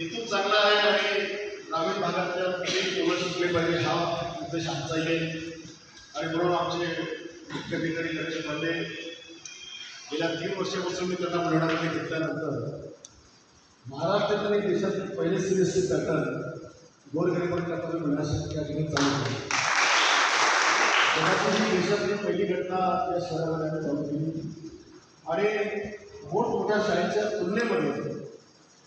हेतू चांगला आहे आणि ग्रामीण भागातल्या प्रत्येक मुलं शिकले पाहिजे हा उद्देश आमचा आहे. आणि म्हणून आमचे मुख्य अधिकारी लक्ष बनले गेल्या तीन वर्षापासून मी त्यांना बुलढाणामध्ये घेतल्यानंतर महाराष्ट्रात आणि देशातील पहिले सी पॅटर्न गोरगरिबांच्या पॅटर्न मिळण्यासाठी त्या ठिकाणी चालू आहे जगातील देशातली पहिली घटना या शहरामध्ये आम्ही चालू केली आणि मोठमोठ्या शाळेच्या तुलनेमध्ये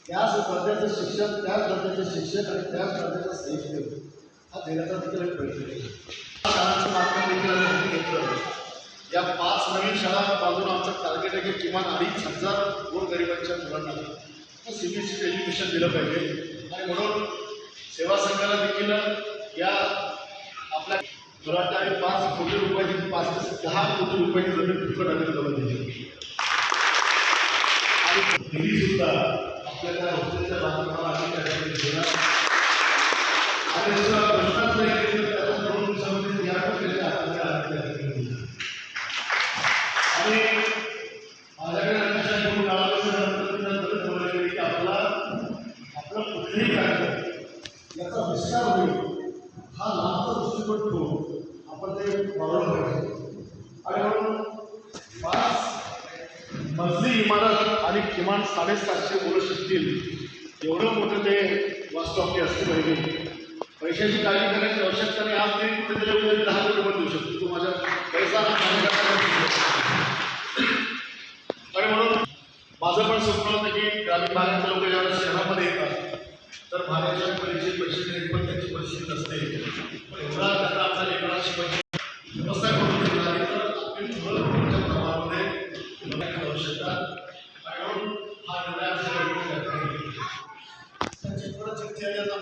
त्याच दर्जाचं शिक्षण त्याच दर्जाचे शिक्षक आणि त्याच दर्जाचं साहित्य हा देण्याचा देखील एक प्रयत्न केला. देखील या पाच नवीन शाळा बाजून आमचं टार्गेट आहे की किमान अडीच हजार गोरगरिबांच्या मुलांना C B S C education दिलं पाहिजे. आणि म्हणून सेवा संघाला देखील या आपल्या मराठा आणि पाच कोटी रुपयाची पाच ते दहा कोटी रुपयाची जमीन फुकट आम्ही करून दिली. आणि सुद्धा आपल्या हॉस्टेलच्या बांधकामाला आम्ही त्या ठिकाणी आणि प्रश्नच नाही दोन दिवसामध्ये या हाताच्या ठिकाणी दिला. आणि माझ्याकडे घेऊन की आपला कार्य याचा विस्तार होईल. हा लांबचा दृष्टिकोन ठेवून आपण ते वाढवलं पाहिजे. आणि म्हणून मजली इमारत आणि किमान साडेसातशे मुलं शिकतील. एवढं मोठं ते वास्तव आपली असली पाहिजे. पैशाची काळजी करण्याची आवश्यकता नाही. आज तरी कुठेतरी उद्या दहा कोटी पण देऊ शकतो. तो माझ्या पैसा माझ्याकडे आणि म्हणून माझं पण स्वप्न होतं की ग्रामीण भागातले लोक ज्यावेळेस शहरामध्ये येतात तर भाड्याच्या परीक्षेत पैसे देणे पण आणि म्हणून